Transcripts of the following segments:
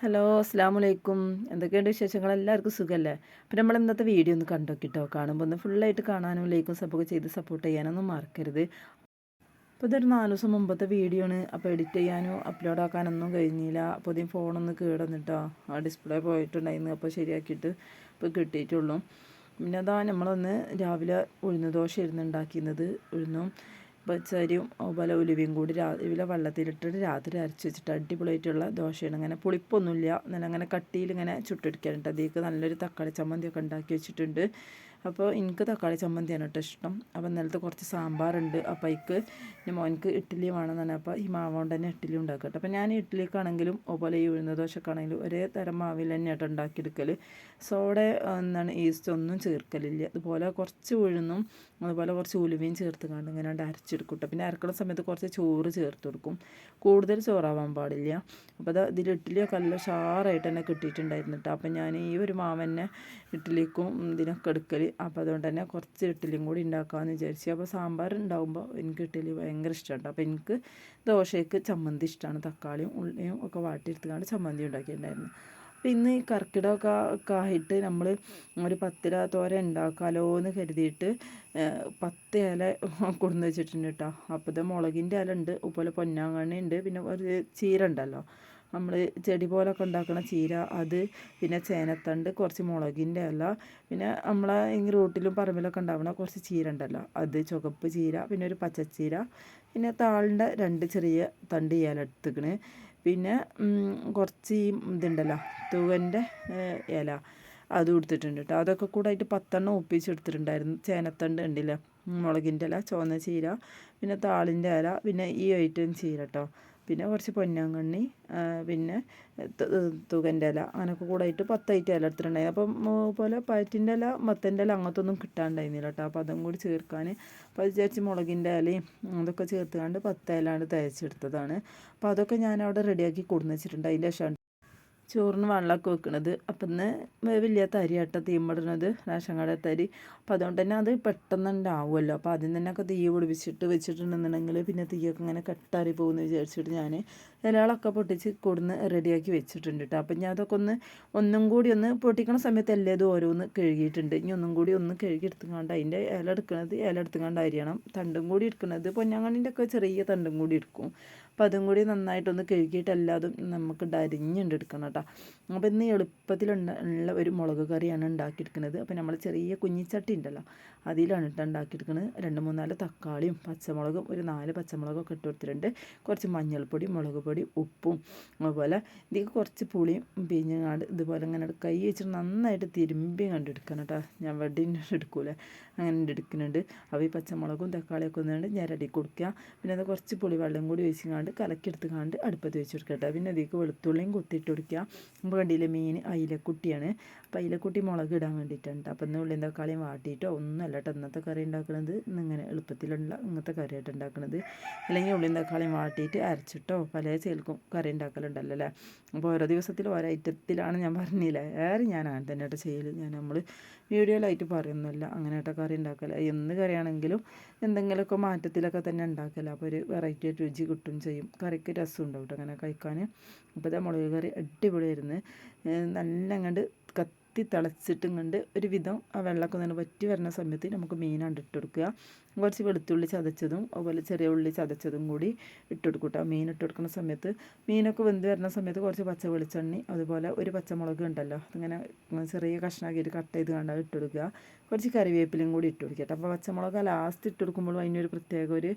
Hello അസ്സാം വലൈക്കും എന്തൊക്കെയുണ്ട് വിശേഷങ്ങൾ? എല്ലാവർക്കും സുഖമല്ലേ അപ്പം നമ്മൾ ഇന്നത്തെ വീഡിയോ ഒന്ന് കണ്ടോക്കിട്ടോ? കാണുമ്പോൾ ഒന്ന് ഫുള്ളായിട്ട് കാണാനും ലൈക്കും സപ്പോർട്ട് ചെയ്ത് സപ്പോർട്ട് ചെയ്യാനൊന്നും മറക്കരുത്. അപ്പോൾ ഇതൊരു നാല് ദിവസം മുമ്പത്തെ വീഡിയോ ആണ്. അപ്പോൾ എഡിറ്റ് ചെയ്യാനോ അപ്ലോഡ് ആക്കാനൊന്നും കഴിഞ്ഞില്ല. അപ്പോൾ ഇതിന് ഫോണൊന്ന് കേടന്നിട്ടോ ആ ഡിസ്പ്ലേ പോയിട്ടുണ്ടായിരുന്നു. അപ്പോൾ ശരിയാക്കിയിട്ട് ഇപ്പോൾ കിട്ടിയിട്ടുള്ളൂ. പിന്നെ അതാ നമ്മളൊന്ന് രാവിലെ ഉഴുന്ന് ദോശ ഇരുന്ന് ഉണ്ടാക്കിയിരുന്നത്. ഉഴുന്നും പച്ചരിയും അതുപോലെ ഉലുവയും കൂടി രാവിലെ വെള്ളത്തിലിട്ടിട്ട് രാത്രി അരച്ച് വെച്ചിട്ട് അടിപൊളിയായിട്ടുള്ള ദോശയാണ്. അങ്ങനെ പുളിപ്പൊന്നുമില്ല. നല്ല അങ്ങനെ കട്ടിയിൽ ഇങ്ങനെ ചുട്ടെടുക്കാനുണ്ട് അതിലേക്ക് നല്ലൊരു തക്കാളി ചമ്മന്തിയൊക്കെ ഉണ്ടാക്കി വെച്ചിട്ടുണ്ട്. അപ്പോൾ എനിക്ക് തക്കാളി ചമ്മന്തിയാണ് കേട്ടോ ഇഷ്ടം. അപ്പോൾ ഇന്നലത്തെ കുറച്ച് സാമ്പാറുണ്ട്. അപ്പോൾ അതിക്ക് ഇനി മോനക്ക് ഇഡ്ഡലി വേണമെന്നാണ്. അപ്പോൾ ഈ മാവ് കൊണ്ട് തന്നെ ഇഡ്ഡലി ഉണ്ടാക്കട്ടെ അപ്പോൾ ഞാൻ ഇഡ്ഡലിക്കാണെങ്കിലും അതുപോലെ ഈ ഉഴുന്ന ദോശക്കാണെങ്കിലും ഒരേ തരം മാവിൽ തന്നെ തന്നെയായിട്ട് ഉണ്ടാക്കിയെടുക്കൽ സോഡ എന്താണ് ഈസ്റ്റ് ഒന്നും ചേർക്കലില്ല. അതുപോലെ കുറച്ച് ഉഴുന്നും അതുപോലെ കുറച്ച് ഉലുവയും ചേർത്ത് കണ്ട് ഇങ്ങനെ അരച്ചെടുക്കും കേട്ടോ പിന്നെ അരക്കുന്ന സമയത്ത് കുറച്ച് ചോറ് ചേർത്ത് കൊടുക്കും. കൂടുതൽ ചോറാവാൻ പാടില്ല. അപ്പോൾ അത് ഇതിൽ ഇഡ്ഡലിയൊക്കെ നല്ല ഷാറായിട്ട് തന്നെ കിട്ടിയിട്ടുണ്ടായിരുന്നു കേട്ടോ അപ്പോൾ ഞാൻ ഈ ഒരു മാവന്നെ ഇഡ്ഡലിക്കും ഇതിനൊക്കെ എടുക്കൽ അപ്പോൾ അതുകൊണ്ട് തന്നെ കുറച്ച് ഇഡ്ഡലിയും കൂടി ഉണ്ടാക്കാമെന്ന് വിചാരിച്ചു. അപ്പോൾ സാമ്പാർ ഉണ്ടാകുമ്പോൾ എനിക്ക് ഇഡ്ഡലി ഭയങ്കര ഇഷ്ടമുണ്ട് അപ്പോൾ എനിക്ക് ദോശയ്ക്ക് ചമ്മന്തി ഇഷ്ടമാണ് തക്കാളിയും ഉള്ളിയും ഒക്കെ വാട്ടിയെടുത്തുകൊണ്ട് ചമ്മന്തി ഉണ്ടാക്കിയിട്ടുണ്ടായിരുന്നു. അപ്പം ഇന്ന് ഈ ഒക്കെ ആയിട്ട് നമ്മൾ ഒരു പത്തില തോര ഉണ്ടാക്കാമല്ലോ എന്ന് കരുതിയിട്ട് പത്ത് ഇല കൊണ്ടുവച്ചിട്ടുണ്ട് വെച്ചിട്ടുണ്ട് കേട്ടോ അപ്പോൾ ഇത് മുളകിന്റെ ഇല ഉണ്ട് അതുപോലെ പൊന്നാങ്കണ്ണി ഉണ്ട് പിന്നെ ഒരു ചീര ഉണ്ടല്ലോ നമ്മൾ ചെടി പോലൊക്കെ ഉണ്ടാക്കുന്ന ചീര അത് പിന്നെ ചേനത്തണ്ട് കുറച്ച് മുളകിന്റെ ഇല പിന്നെ നമ്മളെ ഈ റൂട്ടിലും പറമ്പിലൊക്കെ ഉണ്ടാവുന്ന കുറച്ച് ചീര ഉണ്ടല്ലോ അത് ചുവപ്പ് ചീര പിന്നെ ഒരു പച്ചച്ചീര പിന്നെ താളിന്റെ രണ്ട് ചെറിയ തണ്ട് ഇല എടുത്തുക്കണ്. പിന്നെ കുറച്ച് ഈ ഇതുണ്ടല്ലോ തൂവന്റെ ഇല അത് കൊടുത്തിട്ടുണ്ട് കേട്ടോ. അതൊക്കെ കൂടെ ആയിട്ട് പത്തെണ്ണം ഒപ്പിച്ചെടുത്തിട്ടുണ്ടായിരുന്നു. ചേനത്തണ്ട് ഉണ്ടല്ലോ മുളകിന്റെ ഇല ചുവന്ന ചീര പിന്നെ താളിന്റെ ഇല പിന്നെ ഈ ഐറ്റം ചീര കേട്ടോ. പിന്നെ കുറച്ച് പൊന്നാങ്കണ്ണി പിന്നെ തുകന്റെ ഇല അങ്ങനെയൊക്കെ കൂടെ ആയിട്ട് പത്തായിട്ട് ഇല എടുത്തിട്ടുണ്ടായി അപ്പം പോലെ പയറ്റിന്റെ ഇല മത്തന്റെ ഇല അങ്ങനത്തെ ഒന്നും കിട്ടാണ്ടായിരുന്നില്ല കേട്ടോ. അപ്പോൾ അതും കൂടി ചേർക്കാൻ അപ്പോൾ വിചാരിച്ച് മുളകിന്റെ ഇലയും അതൊക്കെ ചേർത്തുകൊണ്ട് പത്ത് ഇലാണ്ട് തയ്ച്ചെടുത്തതാണ് അപ്പോൾ അതൊക്കെ ഞാൻ അവിടെ റെഡിയാക്കി കൊടുന്ന് വെച്ചിട്ടുണ്ട്. അതിന്റെ ശേഷം ചോറിന് വെള്ളമൊക്കെ വെക്കണത്. അപ്പം ഇന്ന് വലിയ തരിയാട്ട തീമ്പിടുന്നത് റേഷൻ കട തരി. അപ്പോൾ അതുകൊണ്ട് തന്നെ അത് പെട്ടെന്ന് ഉണ്ടാവുമല്ലോ. അപ്പോൾ ആദ്യം തന്നെ ഒക്കെ തീ പിടിപ്പിച്ചിട്ട് വെച്ചിട്ടുണ്ടെന്നുണ്ടെങ്കിൽ പിന്നെ തീയൊക്കെ ഇങ്ങനെ കെട്ടാറി പോകുമെന്ന് വിചാരിച്ചിട്ട് ഞാൻ ഇലകളൊക്കെ പൊട്ടിച്ച് കൊടുന്ന് റെഡിയാക്കി വെച്ചിട്ടുണ്ട് കേട്ടോ. അപ്പം ഞാൻ അതൊക്കെ ഒന്ന് ഒന്നും കൂടി ഒന്ന് പൊട്ടിക്കണ സമയത്ത് എല്ലാം ഓരോന്ന് കഴുകിയിട്ടുണ്ട്. ഇനി ഒന്നും കൂടി ഒന്ന് കഴുകി എടുത്തുകൊണ്ട് അതിന്റെ ഇല എടുക്കുന്നത് ഇല എടുത്തുകൊണ്ട് അരിയണം. തണ്ടും കൂടി എടുക്കുന്നത് പൊന്നാങ്കണ്ണിന്റെ ഒക്കെ ചെറിയ തണ്ടും കൂടി എടുക്കും. അപ്പോൾ അതും കൂടി നന്നായിട്ടൊന്ന് കഴുകിയിട്ട് എല്ലാതും നമുക്ക് എടുക്കണം കേട്ടോ. അപ്പോൾ ഇന്ന് എളുപ്പത്തിലുള്ള ഒരു മുളക് കറിയാണ് ഉണ്ടാക്കിയെടുക്കുന്നത്. അപ്പോൾ നമ്മൾ ചെറിയ കുഞ്ഞിച്ചട്ടി ഉണ്ടല്ലോ അതിലാണ് ഇട്ട് ഉണ്ടാക്കിയെടുക്കുന്നത് രണ്ട് മൂന്നാൽ തക്കാളിയും പച്ചമുളകും ഒരു നാല് പച്ചമുളകൊക്കെ ഇട്ട് കൊടുത്തിട്ടുണ്ട്. കുറച്ച് മഞ്ഞൾപ്പൊടി മുളക് പൊടി ഉപ്പും അതുപോലെ ഇതിൽ കുറച്ച് പുളിയും പിഞ്ഞങ്ങാണ്ട് ഇതുപോലെ ഇങ്ങനെ കൈ വെച്ചിട്ട് നന്നായിട്ട് തിരുമ്പി കണ്ടെടുക്കണം കേട്ടോ ഞാൻ വെഡിങ് എടുക്കൂലേ. അങ്ങനെ എടുക്കുന്നുണ്ട്. അപ്പോൾ ഈ പച്ചമുളകും തക്കാളിയൊക്കെ ഒന്നുകൊണ്ട് ഞരടി കൊടുക്കുക പിന്നെ അത് കുറച്ച് പുളിവെള്ളം കൂടി ഒഴിച്ചിങ്ങാണ്ട് കലക്കിയെടുത്ത് കാണ്ട് അടുപ്പത്ത് വെച്ച് കൊടുക്കട്ടെ പിന്നെ അതിലേക്ക് വെളുത്തുള്ളിയും കൊത്തിയിട്ട് കൊടുക്കുക. നമ്മൾ കണ്ടില്ലേ മീൻ അയിലക്കുട്ടിയാണ്. അപ്പോൾ അയിലക്കുട്ടി മുളക് ഇടാൻ വേണ്ടിയിട്ടുണ്ട് അപ്പോൾ ഇന്ന് ഉള്ളിയും തക്കാളിയും വാട്ടിയിട്ടോ ഒന്നുമല്ല കേട്ടോ ഇന്നത്തെ കറി ഉണ്ടാക്കുന്നത് ഇന്നിങ്ങനെ എളുപ്പത്തിലുള്ള ഇങ്ങനത്തെ കറിയായിട്ട് ഉണ്ടാക്കുന്നത് അല്ലെങ്കിൽ ഉള്ളിയും തക്കാളിയും വാട്ടിയിട്ട് അരച്ചിട്ടോ പല ചേൽക്കും കറി ഉണ്ടാക്കലുണ്ടല്ലോ അല്ലേ? അപ്പോൾ ഓരോ ദിവസത്തിലും ഓരോ ഐറ്റത്തിലാണ് ഞാൻ പറഞ്ഞില്ലേ? ഏറെ ഞാൻ അങ്ങനെ തന്നെ കേട്ടോ ചെയ്യൽ ഞാൻ നമ്മൾ വീഡിയോയിലായിട്ട് പറയുന്നില്ല അങ്ങനെ കേട്ടോ കറി ഉണ്ടാക്കല. എന്ത് കറിയാണെങ്കിലും എന്തെങ്കിലുമൊക്കെ മാറ്റത്തിലൊക്കെ തന്നെ ഉണ്ടാക്കല. അപ്പോൾ ഒരു വെറൈറ്റി ആയിട്ട് രുചി കിട്ടും ചെയ്യും. കറിക്ക് രസം ഉണ്ടാവും കേട്ടോ അങ്ങനെ കഴിക്കാൻ. അപ്പോൾ ഇതാ മുളക് കറി അടിപൊളിയായിരുന്നു. നല്ല അങ്ങോട്ട് കത്തി തിളച്ചിട്ടും കണ്ട് ഒരു വിധം ആ വെള്ളമൊക്കെ നിന്ന് വറ്റി വരുന്ന സമയത്ത് നമുക്ക് മീനാണ്ട് ഇട്ട് കൊടുക്കുക. കുറച്ച് വെളുത്തുള്ളി ചതച്ചതും അതുപോലെ ചെറിയ ഉള്ളി ചതച്ചതും കൂടി ഇട്ട് കൊടുക്കും കേട്ടോ മീൻ ഇട്ട് കൊടുക്കുന്ന സമയത്ത് മീനൊക്കെ വെന്ത് വരുന്ന സമയത്ത് കുറച്ച് പച്ച വെളിച്ചെണ്ണി അതുപോലെ ഒരു പച്ചമുളക് ഉണ്ടല്ലോ അതിങ്ങനെ ചെറിയ കഷ്ണാക്കിയിട്ട് കട്ട് ചെയ്ത് കണ്ടാൽ ഇട്ട് കൊടുക്കുക. കുറച്ച് കറിവേപ്പിലും കൂടി ഇട്ട് കൊടുക്കുക അപ്പോൾ പച്ചമുളക് ലാസ്റ്റ് ഇട്ട് കൊടുക്കുമ്പോൾ അതിനൊരു പ്രത്യേക ഒരു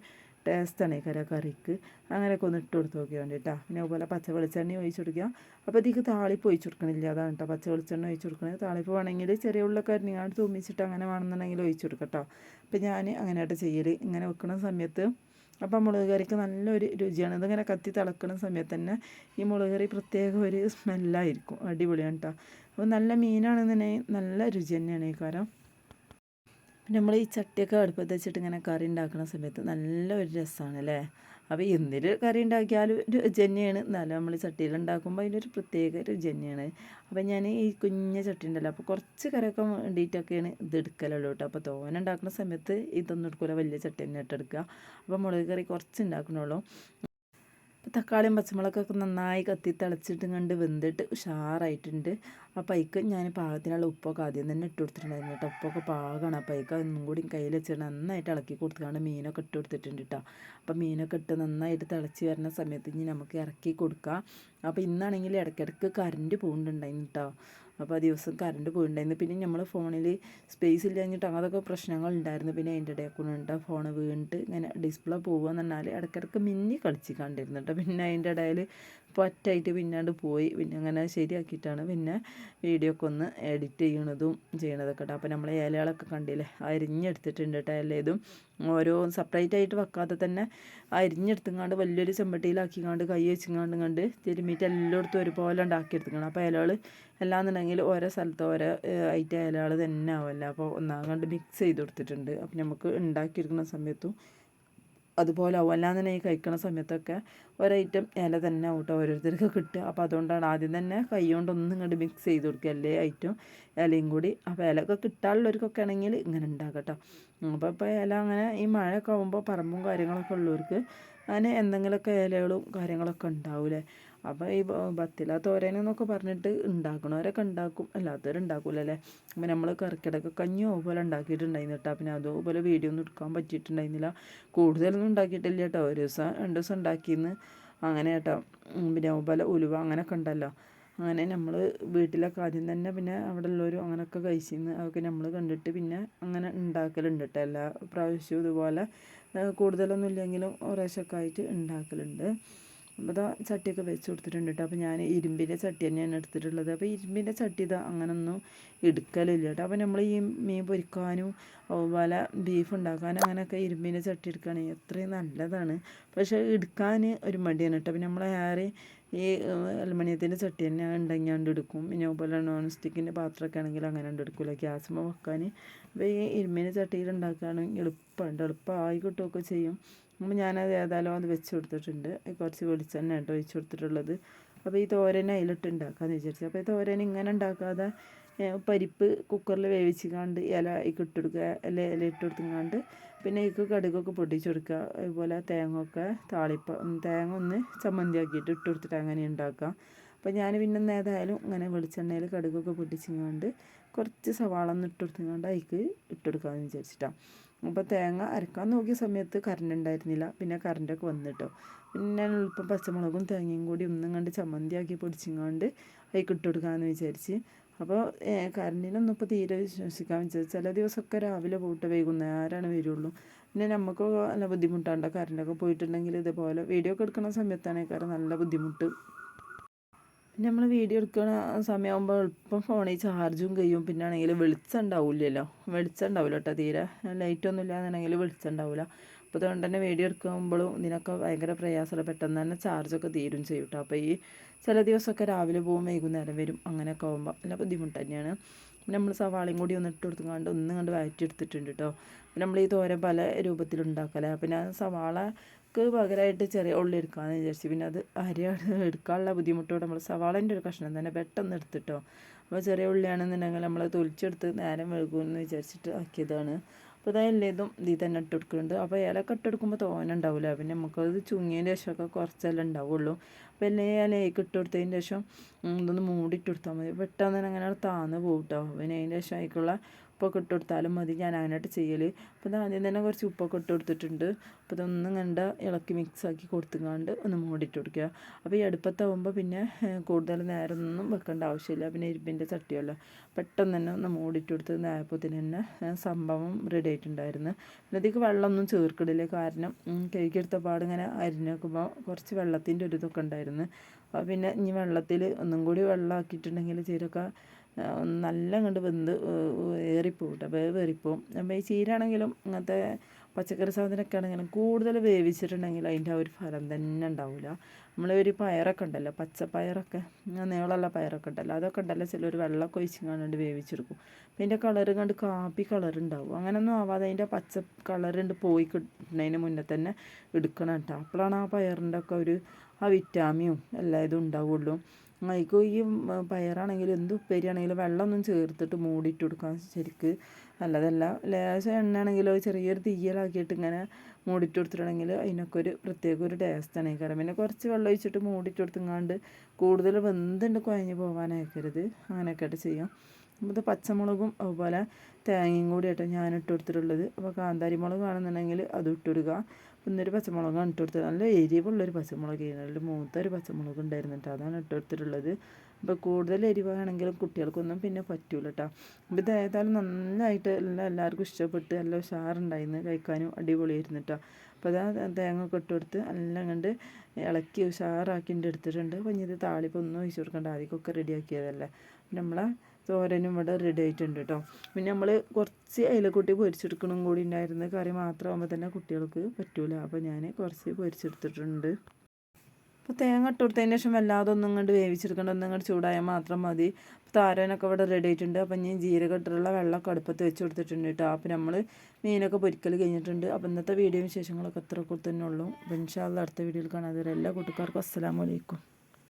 ടേസ്റ്റാണ് ഈ കര കറിക്ക്. അങ്ങനെയൊക്കെ ഒന്ന് ഇട്ട് കൊടുത്ത് നോക്കിയാൽ വേണ്ടിയിട്ടാ പിന്നെ അതുപോലെ പച്ച വെളിച്ചെണ്ണ ഒഴിച്ച് കൊടുക്കുക. അപ്പോൾ ഇതിക്ക് താളിപ്പ് ഒഴിച്ച് കൊടുക്കണില്ല. അതാണ് കേട്ടോ പച്ച വെളിച്ചെണ്ണ ഒഴിച്ച് കൊടുക്കണത്. താളിപ്പ് വേണമെങ്കിൽ ചെറിയ ഉള്ളൊക്കെ അരിഞ്ഞാണ്ട് തുമ്മിച്ചിട്ട് അങ്ങനെ വേണമെന്നുണ്ടെങ്കിൽ ഒഴിച്ച് കൊടുക്കാം കേട്ടോ അപ്പോൾ ഞാൻ അങ്ങനെയായിട്ട് ചെയ്യൽ ഇങ്ങനെ വെക്കുന്ന സമയത്ത് അപ്പം മുളക് കറിക്ക് നല്ലൊരു രുചിയാണ്. ഇതിങ്ങനെ കത്തി തിളക്കുന്ന സമയത്ത് തന്നെ ഈ മുളക് കറി പ്രത്യേക ഒരു സ്മെല്ലായിരിക്കും അടിപൊളിയാണ് കേട്ടോ അപ്പോൾ നല്ല മീനാണെന്നുണ്ടെങ്കിൽ നല്ല രുചി തന്നെയാണ് ഈ കാരം. നമ്മൾ ഈ ചട്ടിയൊക്കെ അടുപ്പത്ത് വെച്ചിട്ട് ഇങ്ങനെ കറി ഉണ്ടാക്കുന്ന സമയത്ത് നല്ല ഒരു രസമാണ് അല്ലേ അപ്പോൾ എന്തിൽ കറി ഉണ്ടാക്കിയാലും ഒരു ജന്യാണ് എന്നാലും നമ്മൾ ചട്ടിയിൽ ഉണ്ടാക്കുമ്പോൾ അതിനൊരു പ്രത്യേക ഒരു ജന്യാണ് അപ്പോൾ ഞാൻ ഈ കുഞ്ഞ ചട്ടി ഉണ്ടല്ലോ അപ്പോൾ കുറച്ച് കറിയൊക്കെ വേണ്ടിയിട്ടൊക്കെയാണ് ഇത് എടുക്കലുള്ളൂ കേട്ടോ അപ്പോൾ തോന ഉണ്ടാക്കുന്ന സമയത്ത് ഇതൊന്നും എടുക്കില്ല വലിയ ചട്ടി തന്നെ ഇട്ടെടുക്കുക അപ്പോൾ മുളക് കറി കുറച്ച് ഉണ്ടാക്കണുള്ളൂ. തക്കാളിയും പച്ചമുളകൊക്കെ നന്നായി കത്തി തിളച്ചിട്ട് കണ്ട് വെന്തിട്ട് ഉഷാറായിട്ടുണ്ട്. അപ്പോൾ അതിക്ക് ഞാൻ പാകത്തിനുള്ള ഉപ്പൊക്കെ ആദ്യം തന്നെ ഇട്ട് കൊടുത്തിട്ടുണ്ടായിരുന്നു കേട്ടോ. ഉപ്പൊക്കെ പാകമാണ് അപ്പോൾ അതിക്ക് ഒന്നും കൂടി കയ്യിൽ വെച്ചിട്ട് നന്നായിട്ട് ഇളക്കി കൊടുത്തുകൊണ്ട് മീനൊക്കെ ഇട്ട് കൊടുത്തിട്ടുണ്ട് കേട്ടോ. അപ്പോൾ മീനൊക്കെ ഇട്ട് നന്നായിട്ട് തിളച്ച് വരുന്ന സമയത്ത് ഇനി നമുക്ക് ഇറക്കി കൊടുക്കാം. അപ്പോൾ ഇന്നാണെങ്കിൽ ഇടയ്ക്കിടയ്ക്ക് കറണ്ട് പോകുന്നുണ്ടായിരുന്നു കേട്ടോ. അപ്പോൾ ആ ദിവസം കറണ്ട് പോയിട്ടുണ്ടായിരുന്നു. പിന്നെ നമ്മൾ ഫോണിൽ സ്പേസ് ഇല്ലാഞ്ഞിട്ട് അതൊക്കെ പ്രശ്നങ്ങൾ ഉണ്ടായിരുന്നു പിന്നെ അതിന്റെ ഇടയിൽ കൂടെ ഫോൺ വീണിട്ട് ഇങ്ങനെ ഡിസ്പ്ലേ പോകുക എന്ന് പറഞ്ഞാൽ ഇടയ്ക്കിടയ്ക്ക് മിന്നി കളിച്ച് കേട്ടോ പിന്നെ അതിന്റെ ഇടയിൽ പറ്റായിട്ട് പിന്നാണ്ട് പോയി. പിന്നെ അങ്ങനെ ശരിയാക്കിയിട്ടാണ് പിന്നെ വീഡിയോ ഒക്കെ ഒന്ന് എഡിറ്റ് ചെയ്യണതും ചെയ്യണതൊക്കെ കേട്ടോ. അപ്പോൾ നമ്മൾ ഇലകളൊക്കെ കണ്ടില്ലേ? അരിഞ്ഞെടുത്തിട്ടുണ്ട് കേട്ടോ ഇതും. ഓരോ സെപ്പറേറ്റ് ആയിട്ട് വെക്കാതെ തന്നെ അരിഞ്ഞെടുത്തുങ്ങാണ്ട് വലിയൊരു ചെമ്പട്ടിയിലാക്കിങ്ങാണ്ട് കൈ വെച്ചിങ്ങാണ്ട് കണ്ട് തിരുമ്മിയിട്ട് എല്ലായിടത്തും ഒരുപോലെ ഉണ്ടാക്കിയെടുത്തുക്കണം അപ്പോൾ ഇലകൾ അല്ലാന്നുണ്ടെങ്കിൽ ഓരോ സ്ഥലത്ത് ഓരോ ഐറ്റം ഇലകൾ തന്നെ ആവുമല്ലോ അപ്പോൾ ഒന്നാകണ്ട് മിക്സ് ചെയ്ത് കൊടുത്തിട്ടുണ്ട്. അപ്പോൾ നമുക്ക് ഉണ്ടാക്കിയെടുക്കുന്ന സമയത്തും അതുപോലെ ആവും ഈ കഴിക്കണ സമയത്തൊക്കെ ഒരൈറ്റം ഇല തന്നെ ആവട്ടെ ഓരോരുത്തർക്ക് കിട്ടുക. അപ്പോൾ അതുകൊണ്ടാണ് ആദ്യം തന്നെ കൈ കൊണ്ടൊന്നും ഇങ്ങോട്ട് മിക്സ് ചെയ്ത് കൊടുക്കുക. അല്ലേ ഐറ്റം ഇലയും കൂടി. അപ്പോൾ ഇലയൊക്കെ കിട്ടാനുള്ളവർക്കൊക്കെ ആണെങ്കിൽ ഇങ്ങനെ ഉണ്ടാകട്ടോ അപ്പോൾ ഇപ്പോൾ ഇല അങ്ങനെ ഈ മഴയൊക്കെ ആകുമ്പോൾ പറമ്പും കാര്യങ്ങളൊക്കെ ഉള്ളവർക്ക് അങ്ങനെ എന്തെങ്കിലുമൊക്കെ ഇലകളും കാര്യങ്ങളൊക്കെ ഉണ്ടാവില്ലേ അപ്പോൾ ഈ ബത്തില തോരനെന്നൊക്കെ പറഞ്ഞിട്ട് ഉണ്ടാക്കണവരൊക്കെ ഉണ്ടാക്കും. അല്ലാത്തവരുണ്ടാക്കൂലല്ലേ അപ്പോൾ നമ്മൾ കറിക്കിടക്ക് കഞ്ഞോ പോലെ ഉണ്ടാക്കിയിട്ടുണ്ടായിരുന്നു കേട്ടോ. പിന്നെ അതുപോലെ വീഡിയോ ഒന്നും എടുക്കാൻ പറ്റിയിട്ടുണ്ടായിരുന്നില്ല. കൂടുതലൊന്നും ഉണ്ടാക്കിയിട്ടില്ല കേട്ടോ. ഒരു ദിവസം രണ്ട് ദിവസം ഉണ്ടാക്കിയെന്ന് അങ്ങനെ കേട്ടോ. പിന്നെ അതുപോലെ ഉലുവ അങ്ങനെയൊക്കെ ഉണ്ടല്ലോ. അങ്ങനെ നമ്മൾ വീട്ടിലൊക്കെ ആദ്യം തന്നെ പിന്നെ അവിടെ ഉള്ളവരും അങ്ങനെയൊക്കെ കഴിച്ചിരുന്നു അതൊക്കെ നമ്മൾ കണ്ടിട്ട് പിന്നെ അങ്ങനെ ഉണ്ടാക്കലുണ്ട് കേട്ടോ. എല്ലാ പ്രാവശ്യവും ഇതുപോലെ കൂടുതലൊന്നും ഇല്ലെങ്കിലും ഒരാഴ്ചയൊക്കെ ആയിട്ട് ഉണ്ടാക്കലുണ്ട്. അപ്പോൾ ഇതാ ചട്ടിയൊക്കെ വെച്ച് കൊടുത്തിട്ടുണ്ട് കേട്ടോ അപ്പോൾ ഞാൻ ഇരുമ്പിന്റെ ചട്ടി തന്നെയാണ് എടുത്തിട്ടുള്ളത്. അപ്പോൾ ഇരുമ്പിന്റെ ചട്ടി ഇതാ അങ്ങനൊന്നും എടുക്കലില്ല കേട്ടോ അപ്പോൾ നമ്മൾ ഈ മീൻ പൊരിക്കാനും അതുപോലെ ബീഫ് ഉണ്ടാക്കാനും അങ്ങനെയൊക്കെ ഇരുമ്പിന്റെ ചട്ടി എടുക്കുകയാണെങ്കിൽ എത്രയും നല്ലതാണ്. പക്ഷേ എടുക്കാൻ ഒരു മടിയാണ് കേട്ടോ അപ്പോൾ നമ്മൾ ഏറെ ഈ അലുമിനിയത്തിന്റെ ചട്ടി തന്നെ ഉണ്ടെങ്കിൽ എടുക്കും. പിന്നെ അതുപോലെ നോൺ സ്റ്റിക്കിന്റെ പാത്രമൊക്കെ ആണെങ്കിൽ അങ്ങനെ എടുക്കില്ല ഗ്യാസുമ്പോൾ വെക്കാൻ. അപ്പോൾ ഈ ഇരുമ്പിന്റെ ചട്ടിയിൽ ഉണ്ടാക്കുകയാണെങ്കിൽ എളുപ്പമുണ്ട്. എളുപ്പമായി കിട്ടുകയൊക്കെ ചെയ്യും. അപ്പോൾ ഞാനത് ഏതായാലും അത് വെച്ച് കൊടുത്തിട്ടുണ്ട്. കുറച്ച് വെളിച്ചെണ്ണ കേട്ടോ ഒഴിച്ച് കൊടുത്തിട്ടുള്ളത്. അപ്പോൾ ഈ തോരൻ അതിലിട്ട് ഉണ്ടാക്കാമെന്ന് വിചാരിച്ചു. അപ്പോൾ ഈ തോരൻ ഇങ്ങനെ ഉണ്ടാക്കാതെ പരിപ്പ് കുക്കറിൽ വേവിച്ചിക്കാണ്ട് ഇല ഇട്ടെടുക്കുക ഇല ഇല ഇട്ട് കൊടുത്തുങ്ങാണ്ട് പിന്നെ ഇക്ക് കടുകൊക്കെ പൊട്ടിച്ച് കൊടുക്കുക അതുപോലെ തേങ്ങ ഒക്കെ താളിപ്പ തേങ്ങ ഒന്ന് ചമ്മന്തിയാക്കിയിട്ട് ഇട്ട് കൊടുത്തിട്ട് അങ്ങനെ ഉണ്ടാക്കാം അപ്പോൾ ഞാൻ പിന്നെ ഏതായാലും ഇങ്ങനെ വെളിച്ചെണ്ണയിൽ കടുകൊക്കെ പൊട്ടിച്ചിങ്ങാണ്ട് കുറച്ച് സവാള ഒന്ന് ഇട്ട് കൊടുത്തുങ്ങാണ്ട് അതിക്ക് ഇട്ടെടുക്കാമെന്ന് വിചാരിച്ചിട്ടാണ് അപ്പോൾ തേങ്ങ അരക്കാൻ നോക്കിയ സമയത്ത് കറണ്ട് ഉണ്ടായിരുന്നില്ല പിന്നെ കറണ്ടൊക്കെ വന്നിട്ടോ. പിന്നെ എളുപ്പം പച്ചമുളകും തേങ്ങയും കൂടി ഒന്നും കണ്ട് ചമ്മന്തിയാക്കി പൊടിച്ചിങ്ങാണ്ട് അതിൽ ഇട്ട് കൊടുക്കാമെന്ന് വിചാരിച്ച്. അപ്പോൾ കറണ്ടിനൊന്നും ഇപ്പോൾ തീരെ വിശ്വസിക്കാൻ വെച്ചത് ചില ദിവസമൊക്കെ രാവിലെ പോയിട്ട് വൈകുന്നേരമാണ് വരുള്ളൂ. പിന്നെ നമുക്ക് നല്ല ബുദ്ധിമുട്ടാണ്ട് കറണ്ടൊക്കെ പോയിട്ടുണ്ടെങ്കിൽ ഇതുപോലെ വീഡിയോ ഒക്കെ എടുക്കുന്ന സമയത്താണ് കാരണം നല്ല ബുദ്ധിമുട്ട്. പിന്നെ നമ്മൾ വീഡിയോ എടുക്കുന്ന സമയമാകുമ്പോൾ എളുപ്പം ഫോണിൽ ചാർജും കഴിയും പിന്നെ ആണെങ്കിൽ വെളിച്ചം ഉണ്ടാവില്ലല്ലോ. വെളിച്ചം ഉണ്ടാവില്ല കേട്ടോ തീരെ. ലൈറ്റൊന്നും ഇല്ലാന്നുണ്ടെങ്കിൽ വെളിച്ചം ഉണ്ടാവില്ല അപ്പോൾ അതുകൊണ്ട് തന്നെ വീഡിയോ എടുക്കുമ്പോഴും ഇതിനൊക്കെ ഭയങ്കര പ്രയാസമുള്ള പെട്ടെന്ന് തന്നെ ചാർജൊക്കെ തീരും ചെയ്യും കേട്ടോ അപ്പോൾ ഈ ചില ദിവസമൊക്കെ രാവിലെ പോകും വൈകുന്നേരം വരും അങ്ങനെയൊക്കെ ആകുമ്പോൾ നല്ല ബുദ്ധിമുട്ട് തന്നെയാണ്. നമ്മൾ സവാളയും കൂടി ഒന്ന് ഇട്ട് കൊടുത്തുകൊണ്ട് ഒന്ന് കണ്ട് വയറ്റി എടുത്തിട്ടുണ്ട് കേട്ടോ നമ്മൾ ഈ തോരൻ പല രൂപത്തിലുണ്ടാക്കലേ. പിന്നെ സവാളക്ക് പകരമായിട്ട് ചെറിയ ഉള്ളി എടുക്കാമെന്ന് വിചാരിച്ചു. പിന്നെ അത് അരി എടുക്കാനുള്ള ബുദ്ധിമുട്ടോടെ നമ്മൾ സവാളന്റെ ഒരു കഷ്ണം തന്നെ പെട്ടെന്ന് എടുത്തിട്ടോ അപ്പോൾ ചെറിയ ഉള്ളിയാണെന്നുണ്ടെങ്കിൽ നമ്മൾ തൊലിച്ചെടുത്ത് നേരം വഴുകുമെന്ന് വിചാരിച്ചിട്ട് ആക്കിയതാണ്. അപ്പോൾ അതായത് ഇതും ഇതിൽ തന്നെ ഇട്ട് കൊടുക്കുന്നുണ്ട്. അപ്പോൾ ഇലക്കെ ഇട്ട് കൊടുക്കുമ്പോൾ തോന ഉണ്ടാവില്ല പിന്നെ നമുക്കത് ചുങ്ങിയതിന്റെ ശേഷമൊക്കെ കുറച്ചെല്ലാം ഉണ്ടാവുള്ളൂ. അപ്പോൾ എല്ലാ ഇലയൊക്കെ ഇട്ട് കൊടുത്തതിന് ശേഷം ഇതൊന്ന് മൂടിയിട്ട് കൊടുത്താൽ മതി. പെട്ടെന്ന് തന്നെ അങ്ങനെ താന്ന് പോകട്ടോ പിന്നെ അതിന്റെ ശേഷം അതിലേക്കുള്ള ഉപ്പൊക്കെ ഇട്ട് കൊടുത്താലും മതി. ഞാൻ അങ്ങനെയായിട്ട് ചെയ്യൽ അപ്പോൾ ആദ്യം തന്നെ കുറച്ച് ഉപ്പൊക്കെ ഇട്ട് കൊടുത്തിട്ടുണ്ട്. അപ്പോൾ ഇതൊന്നും കണ്ട ഇളക്കി മിക്സ് ആക്കി കൊടുത്തുകൊണ്ട് ഒന്ന് മൂടിയിട്ട് കൊടുക്കുക. അപ്പോൾ ഈ അടുപ്പത്താവുമ്പോൾ പിന്നെ കൂടുതൽ നേരമൊന്നും വെക്കേണ്ട ആവശ്യമില്ല. പിന്നെ ഇരുമ്പിന്റെ ചട്ടിയല്ല. പെട്ടെന്ന് തന്നെ ഒന്ന് മൂടിയിട്ട് കൊടുത്ത് നേരപ്പത്തിന് തന്നെ സംഭവം റെഡി ആയിട്ടുണ്ടായിരുന്നു. പിന്നെ അതിലേക്ക് വെള്ളമൊന്നും ചേർക്കിടില്ല കാരണം കഴുകിയെടുത്ത പാടിങ്ങനെ അരിഞ്ഞ് നോക്കുമ്പോൾ കുറച്ച് വെള്ളത്തിന്റെ ഒരു ഇതൊക്കെ ഉണ്ടായിരുന്നു. അപ്പോൾ പിന്നെ ഇനി വെള്ളത്തിൽ ഒന്നും കൂടി വെള്ളമാക്കിയിട്ടുണ്ടെങ്കിൽ ചീരക്ക നല്ല അങ്ങോട്ട് വെന്ത് ഏറിപ്പോവും കേട്ടോ വേവ് ഏറിപ്പോവും അപ്പോൾ ഈ ചീരാണെങ്കിലും അങ്ങനത്തെ പച്ചക്കറി സാധനമൊക്കെ ആണെങ്കിലും കൂടുതൽ വേവിച്ചിട്ടുണ്ടെങ്കിൽ അതിന്റെ ആ ഒരു ഫലം തന്നെ ഉണ്ടാവില്ല നമ്മൾ ഒരു പയറൊക്കെ ഉണ്ടല്ലോ പച്ചപ്പയറൊക്കെ നീളമുള്ള പയറൊക്കെ ഉണ്ടല്ലോ അതൊക്കെ ഉണ്ടല്ലോ ചിലർ വെള്ളമൊക്കെ ഒഴിച്ച് കണ്ടുകൊണ്ട് വേവിച്ചെടുക്കും. അപ്പം അതിന്റെ കളർ കണ്ട് കാപ്പി കളർ ഉണ്ടാവും അങ്ങനൊന്നും ആവാതെ അതിന്റെ പച്ച കളറുണ്ട് പോയി കിട്ടുന്നതിന് മുന്നേ തന്നെ എടുക്കണം കേട്ടോ. അപ്പോഴാണ് ആ പയറിന്റെ ഒക്കെ ഒരു ആ വിറ്റാമിനും എല്ലാ ഇതും ഉണ്ടാവുള്ളൂ. അതിക്ക് ഈ പയറാണെങ്കിലും എന്ത് ഉപ്പേരിയാണെങ്കിലും വെള്ളമൊന്നും ചേർത്തിട്ട് മൂടിയിട്ട് കൊടുക്കാൻ ശരിക്ക് നല്ലതല്ല. ലേശം എണ്ണയാണെങ്കിലോ ചെറിയൊരു തീയലാക്കിയിട്ട് ഇങ്ങനെ മൂടിയിട്ട് കൊടുത്തിട്ടുണ്ടെങ്കിൽ അതിനൊക്കെ ഒരു പ്രത്യേക ഒരു ടേസ്റ്റാണ് കാരണം പിന്നെ കുറച്ച് വെള്ളം ഒഴിച്ചിട്ട് മൂടിയിട്ട് കൊടുത്തങ്ങാണ്ട് കൂടുതൽ വെന്തുണ്ട് കുഴഞ്ഞ് പോകാനയക്കരുത് അങ്ങനെയൊക്കെ ആയിട്ട് ചെയ്യാം. അപ്പോൾ ഇത് പച്ചമുളകും അതുപോലെ തേങ്ങയും കൂടി ആയിട്ട് ഞാൻ ഇട്ട് കൊടുത്തിട്ടുള്ളത്. അപ്പോൾ കാന്താരി മുളക് ആണെന്നുണ്ടെങ്കിൽ അത് ഇട്ട് ഇന്നൊരു പച്ചമുളകാണ് ഇട്ട് കൊടുത്തത് നല്ല എരിവുള്ളൊരു പച്ചമുളക് നല്ല മൂത്തൊരു പച്ചമുളക് ഉണ്ടായിരുന്നു കേട്ടോ അതാണ് ഇട്ട് കൊടുത്തിട്ടുള്ളത്. അപ്പോൾ കൂടുതൽ എരിവാണെങ്കിലും കുട്ടികൾക്കൊന്നും പിന്നെ പറ്റൂല കേട്ടോ അപ്പോൾ ഇത് ഏതായാലും നന്നായിട്ട് എല്ലാം എല്ലാവർക്കും ഇഷ്ടപ്പെട്ട് നല്ല ഉഷാറുണ്ടായിരുന്നു. കഴിക്കാനും അടിപൊളിയായിരുന്നു കേട്ടോ അപ്പോൾ അതാ തേങ്ങ ഒക്കെ ഇട്ട് കൊടുത്ത് എല്ലാം കണ്ട് ഇളക്കി ഉഷാറാക്കിന്റെ എടുത്തിട്ടുണ്ട്. അപ്പോൾ ഇനി ഇത് താളിപ്പൊന്നും ഒഴിച്ചു കൊടുക്കേണ്ട. ആദ്യമൊക്കെ റെഡിയാക്കിയതല്ലേ നമ്മളെ തോരനും ഇവിടെ റെഡി ആയിട്ടുണ്ട് കേട്ടോ പിന്നെ നമ്മൾ കുറച്ച് അയിലക്കുട്ടി പൊരിച്ചെടുക്കണം കൂടി ഉണ്ടായിരുന്നു കറി മാത്രമാകുമ്പോൾ തന്നെ കുട്ടികൾക്ക് പറ്റൂല. അപ്പോൾ ഞാൻ കുറച്ച് പൊരിച്ചെടുത്തിട്ടുണ്ട്. അപ്പോൾ തേങ്ങ ഇട്ട് കൊടുത്തതിന് ശേഷം വല്ലാതെ ഒന്നും ഇങ്ങോട്ട് വേവിച്ചെടുക്കേണ്ട. ഒന്നും ഇങ്ങോട്ട് ചൂടായാൽ മാത്രം മതി. താരനൊക്കെ ഇവിടെ റെഡി ആയിട്ടുണ്ട്. അപ്പം ഞാൻ ജീരകം ഇട്ടിട്ടുള്ള വെള്ളമൊക്കെ അടുപ്പത്ത് വെച്ച് കൊടുത്തിട്ടുണ്ട് കേട്ടോ അപ്പോൾ നമ്മൾ മീനൊക്കെ പൊരിക്കൽ കഴിഞ്ഞിട്ടുണ്ട്. അപ്പം ഇന്നത്തെ വീഡിയോ വിശേഷങ്ങളൊക്കെ അത്ര തന്നെ ഉള്ളൂ. അപ്പം ഇൻഷാല്ല അടുത്ത വീഡിയോയിൽ കാണാതെ എല്ലാ കൂട്ടുകാർക്കും അസ്സലാമലൈക്കും